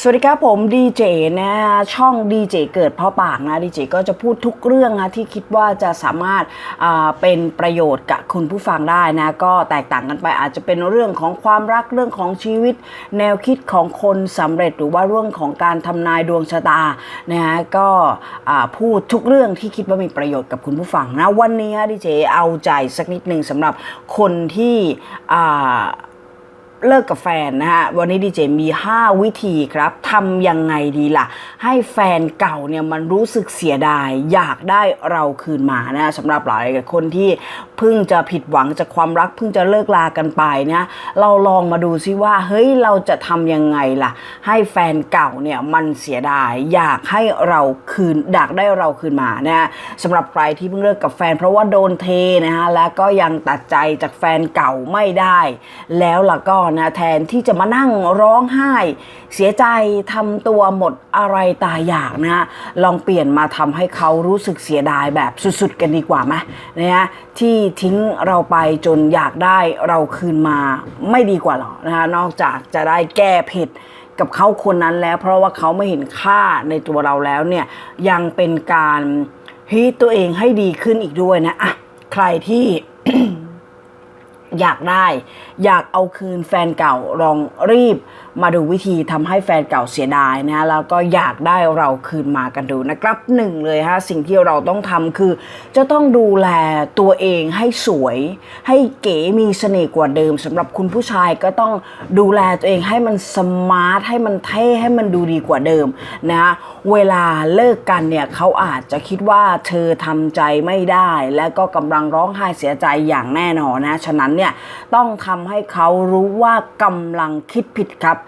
สวัสดีครับผมดีเจนะฮะช่องดีเจเกิดเพราะปากนะดีเจก็จะพูดทุกเรื่องนะที่คิดว่าจะสามารถเป็นประโยชน์กับคุณผู้ฟังได้นะก็แตกต่างกันไปอาจจะเป็นเรื่องของความรักเรื่องของชีวิต แนวคิดของคนสำเร็จหรือว่าเรื่องของการทำนายดวงชะตานะฮะก็พูดทุกเรื่องที่คิดว่ามีประโยชน์กับคุณผู้ฟังนะวันนี้ฮะดีเจเอาใจสักนิดหนึ่งสำหรับคนที่ เลิกกับแฟนนะฮะวันนี้ดีเจมี 5 วิธีครับทำยังไงดีล่ะ ให้แฟนเก่าเนี่ยมันรู้สึกเสียดาย อยากได้เราคืนมานะสำหรับหลายคนที่เพิ่งจะผิดหวังจากความรักเพิ่งจะเลิกลากันไปนะเราลองมาดูซิว่าเฮ้ยเราจะทำยังไงล่ะ ให้แฟนเก่าเนี่ยมันเสียดาย อยากให้เราคืนอยากได้เราคืนมานะสำหรับใครที่เพิ่งเลิกกับแฟน เพราะว่าโดนเทนะฮะและก็ยังตัดใจจากแฟนเก่าไม่ได้ แล้วล่ะก็นะแทนที่จะมานั่งร้องไห้ เสียใจทำตัวหมดอะไรตายอยากนะลองเปลี่ยนมาทำให้เขารู้สึกเสียดายแบบสุดๆ กันดีกว่าไหมนะฮะที่ทิ้งเราไปจนอยากได้เราคืนมาไม่ดีกว่าหรอนะฮะนอกจากจะได้แก้เผ็ดกับเขาคนนั้นแล้ว เพราะว่าเขาไม่เห็นค่าในตัวเราแล้วเนี่ยยังเป็นการฮีตตัวเองให้ดีขึ้นอีกด้วยนะอะใครที่ อยากได้ อยากเอาคืนแฟนเก่าลองรีบ มาดูวิธีทำให้แฟนเก่าเสียดายนะแล้วก็อยากได้เราคืนมากันดูนะครับหนึ่งเลยฮะสิ่งที่เราต้องทำคือ จะต้องดูแลตัวเองให้สวย ให้เก๋มีเสน่ห์กว่าเดิมสำหรับคุณผู้ชายก็ต้องดูแลตัวเองให้มันสมาร์ทให้มันเท่ให้มันดูดีกว่าเดิมนะเวลาเลิกกันเนี่ยเขาอาจจะคิดว่าเธอทำใจไม่ได้ และก็กำลังร้องไห้เสียใจอย่างแน่นอนนะฉะนั้นเนี่ยต้องทำให้เขารู้ว่ากำลังคิดผิดครับ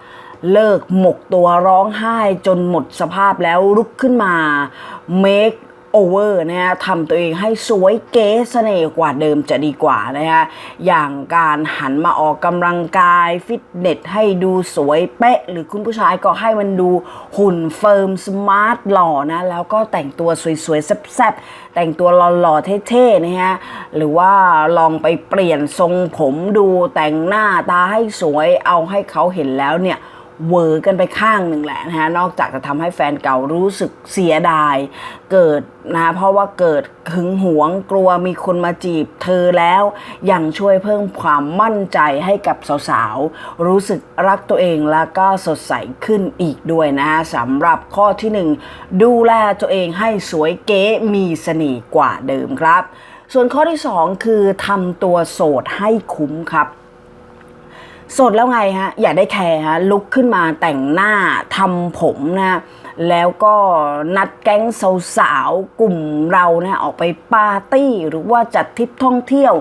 เลิกหมกตัวร้องไห้จนหมดสภาพแล้วลุกขึ้นมา make over นะฮะทำตัวเองให้สวยเก๋เสน่ห์กว่าเดิมจะดีกว่านะฮะอย่างการหันมาออกกำลังกายฟิตเนสให้ดูสวยเป๊ะ หรือคุณผู้ชายก็ให้มันดูหุ่นเฟิร์มสมาร์ทหล่อนะ แล้วก็แต่งตัวสวยๆแซ่บๆแต่งตัวหล่อๆเท่ๆนะฮะหรือว่าลองไปเปลี่ยนทรงผมดูแต่งหน้าตาให้สวยเอาให้เขาเห็นแล้วเนี่ย เวอร์กันไปข้างหนึ่งแหละนะฮะนอกจากจะทำให้แฟนเก่ารู้สึกเสียดาย เกิดนะเพราะว่าเกิดหึงหวงกลัวมีคนมาจีบเธอแล้ว ยังช่วยเพิ่มความมั่นใจให้กับสาวๆ รู้สึกรักตัวเองแล้วก็สดใสขึ้นอีกด้วยนะฮะสำหรับข้อที่หนึ่งดูแลตัวเองให้สวยเก๋มีเสน่ห์กว่าเดิมครับ ส่วนข้อที่สองคือทำตัวโสดให้คุ้มครับ โสดแล้วไงฮะ อย่าได้แคร์ฮะ ลุกขึ้นมาแต่งหน้าทำผมนะแล้วก็นัดแก๊งสาวๆกลุ่มเรานะออกไปปาร์ตี้ หรือว่าจัดทริปท่องเที่ยว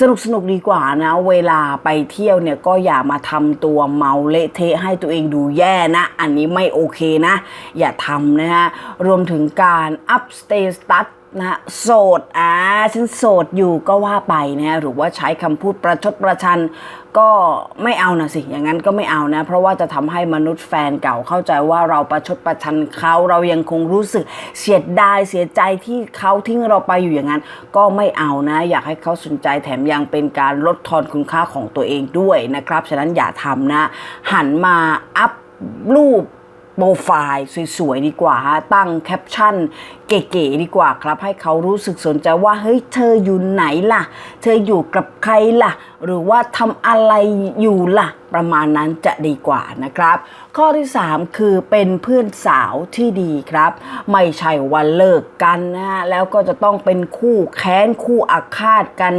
สนุกสนุกดีกว่านะ เวลาไปเที่ยวเนี่ยก็อย่ามาทำตัวเมาเละเทะให้ตัวเองดูแย่นะ อันนี้ไม่โอเคนะ อย่าทำนะฮะ รวมถึงการอัพสเตตัส นะโสดอ่าฉันโสดอยู่ก็ว่าไปนะฮะหรือว่าใช้คำพูดประชดประชัน ก็ไม่เอานะสิอย่างนั้นก็ไม่เอานะ เพราะว่าจะทำให้มนุษย์แฟนเก่าเข้าใจว่าเราประชดประชันเขาเรายังคงรู้สึกเสียดายเสียใจที่เขาทิ้งเราไปอยู่อย่างนั้น ก็ไม่เอานะ อยากให้เขาสนใจแถมยังเป็นการลดทอนคุณค่าของตัวเองด้วยนะครับ ฉะนั้นอย่าทำนะ หันมาอัพรูป โปรไฟล์สวยๆดีกว่าฮะตั้งแคปชั่นเก๋ๆดีกว่าครับ ให้เขารู้สึกสนใจว่าเฮ้ยเธออยู่ไหนล่ะ เธออยู่กับใครล่ะ หรือว่าทำอะไรอยู่ล่ะ ประมาณนั้นจะดีกว่านะครับ ข้อที่ 3 คือเป็นเพื่อนสาวที่ดีครับ ไม่ใช่วันเลิกกันนะฮะแล้วก็จะต้องเป็นคู่แค้นคู่อาฆาตกัน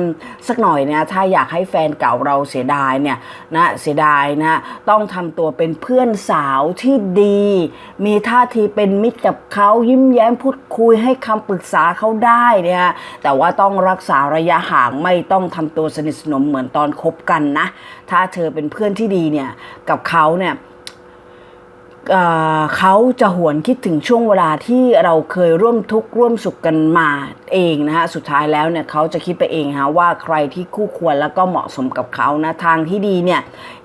สักหน่อยนะถ้าอยากให้แฟนเก่าเราเสียดายเนี่ยนะเสียดายนะต้องทำตัวเป็นเพื่อนสาวที่ดีมีท่าทีเป็นมิตรกับเขายิ้มแย้มพูดคุยให้คำปรึกษาเขาได้เนี่ยฮะแต่ว่าต้องรักษาระยะห่างไม่ต้องทำตัวสนิทสนมเหมือนตอนคบกันนะ ถ้าเธอเป็นเพื่อนที่ดีเนี่ยกับเขาเนี่ยเอ่อเขาจะหวนคิดถึงช่วงเวลาที่เราเคยร่วมทุกข์ร่วมสุขกันมาเองนะฮะ สุดท้ายแล้วเนี่ยเขาจะคิดไปเองฮะว่าใครที่คู่ควรแล้วก็เหมาะสมกับเขานะ ทางที่ดีเนี่ย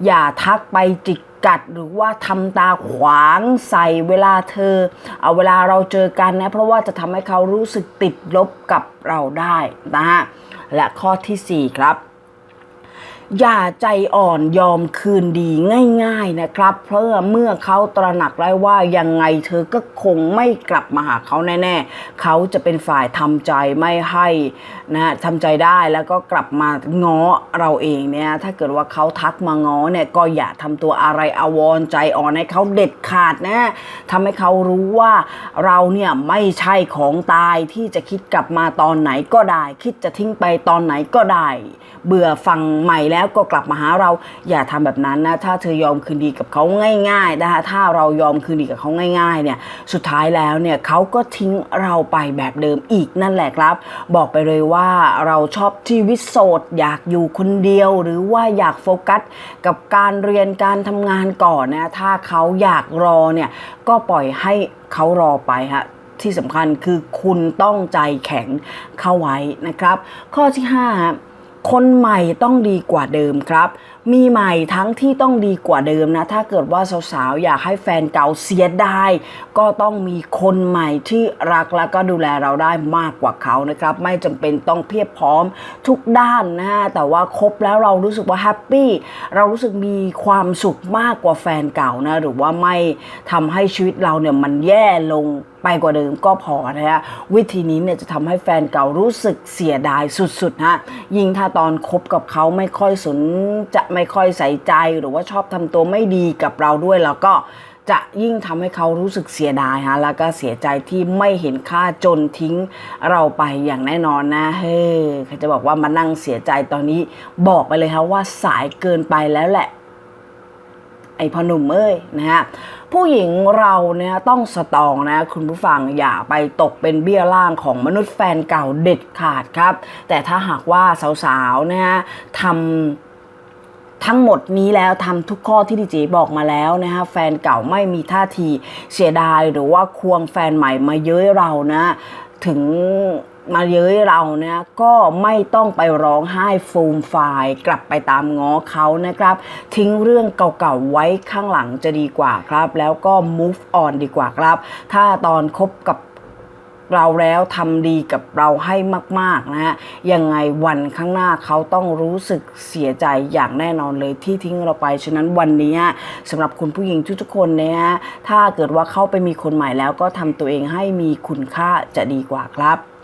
อย่าทักไปจิก กัดหรือว่าทำตาขวางใส่เวลาเธอเอาเวลาเราเจอกันนะเพราะว่าจะทำให้เขารู้สึกติดลบกับเราได้นะฮะและข้อที่สี่ครับ อย่าใจอ่อนยอมคืนดีง่าย ๆนะครับ เพราะเมื่อเขาตระหนักได้ว่ายังไงเธอก็คงไม่กลับมาหาเขาแน่ๆ เขาจะเป็นฝ่ายทำใจไม่ให้นะทำใจได้แล้วก็กลับมาง้อเราเองเนี่ยถ้าเกิดว่าเขาทักมาง้อเนี่ยก็อย่าทำตัวอะไรอาวรใจอ่อนให้เขาเด็ดขาดนะทำให้เขารู้ว่าเราเนี่ยไม่ใช่ของตายที่จะคิดกลับมาตอนไหนก็ได้ คิดจะทิ้งไปตอนไหนก็ได้ เบื่อฟังใหม่แล้วแล้วก็กลับมาหาเราอย่าทำแบบนั้นนะถ้าเธอยอมคืนดีกับเขาง่ายๆนะคะถ้าเรายอมคืนดีกับเขาง่ายๆเนี่ยสุดท้ายแล้วเนี่ยเขาก็ทิ้งเราไปแบบเดิมอีกนั่นแหละครับ บอกไปเลยว่าเราชอบชีวิตโสดอยากอยู่คนเดียว หรือว่าอยากโฟกัสกับการเรียนการทำงานก่อนนะถ้าเขาอยากรอเนี่ยก็ปล่อยให้เขารอไปฮะที่สำคัญคือคุณต้องใจแข็งเข้าไว้นะครับ ข้อที่5 คนใหม่ต้องดีกว่าเดิมครับ มีใหม่ทั้งที่ต้องดีกว่าเดิมนะ ถ้าเกิดว่าสาวๆ อยากให้แฟนเก่าเสียดายก็ต้องมีคนใหม่ที่รักแล้วก็ดูแลเราได้มากกว่าเขานะครับ ไม่จำเป็นต้องเพียบพร้อมทุกด้านนะแต่ว่าคบแล้วเรารู้สึกว่าแฮปปี้เรารู้สึกมีความสุขมากกว่าแฟนเก่านะหรือว่าไม่ทำให้ชีวิตเราเนี่ยมันแย่ลง ไปกว่าเดิมก็พอนะฮะวิธีนี้เนี่ยจะทำให้แฟนเก่ารู้สึกเสียดายสุดๆฮะยิ่งถ้าตอนคบกับเขาไม่ค่อยสนจะไม่ค่อยใส่ใจหรือว่าชอบทำตัวไม่ดีกับเราด้วยแล้วก็จะยิ่งทำให้เขารู้สึกเสียดายฮะแล้วก็เสียใจที่ไม่เห็นค่าจนทิ้งเราไปอย่างแน่นอนนะ เฮ้ยใครจะบอกว่ามานั่งเสียใจตอนนี้บอกไปเลยครับว่าสายเกินไปแล้วแหละ ไอพอหนุ่มเอ้ยนะฮะผู้หญิงเราเนี่ยต้องสตองนะคุณผู้ฟังอย่าไปตกเป็นเบี้ยล่างของมนุษย์แฟนเก่าเด็ดขาดครับ แต่ถ้าหากว่าสาวๆนะฮะทำทั้งหมดนี้แล้วทำทุกข้อที่ดีเจบอกมาแล้วนะฮะแฟนเก่าไม่มีท่าทีเสียดายหรือว่าควงแฟนใหม่มาเย้ยเรานะ ถึง มาเย้ยเราเนี่ยก็ไม่ต้องไปร้องไห้ฟูมฟายกลับไปตามง้อเขานะครับ ทิ้งเรื่องเก่าๆไว้ข้างหลังจะดีกว่าครับ แล้วก็ move on ดีกว่าครับ ถ้าตอนคบกับเราแล้วทำดีกับเราให้มาก ๆ นะฮะ ยังไงวันข้างหน้าเขาต้องรู้สึกเสียใจอย่างแน่นอนเลยที่ทิ้งเราไป ฉะนั้นวันนี้สำหรับคุณผู้หญิงทุกๆคนเนี่ยฮะถ้าเกิดว่าเข้าไปมีคนใหม่แล้วก็ทำตัวเองให้มีคุณค่าจะดีกว่าครับ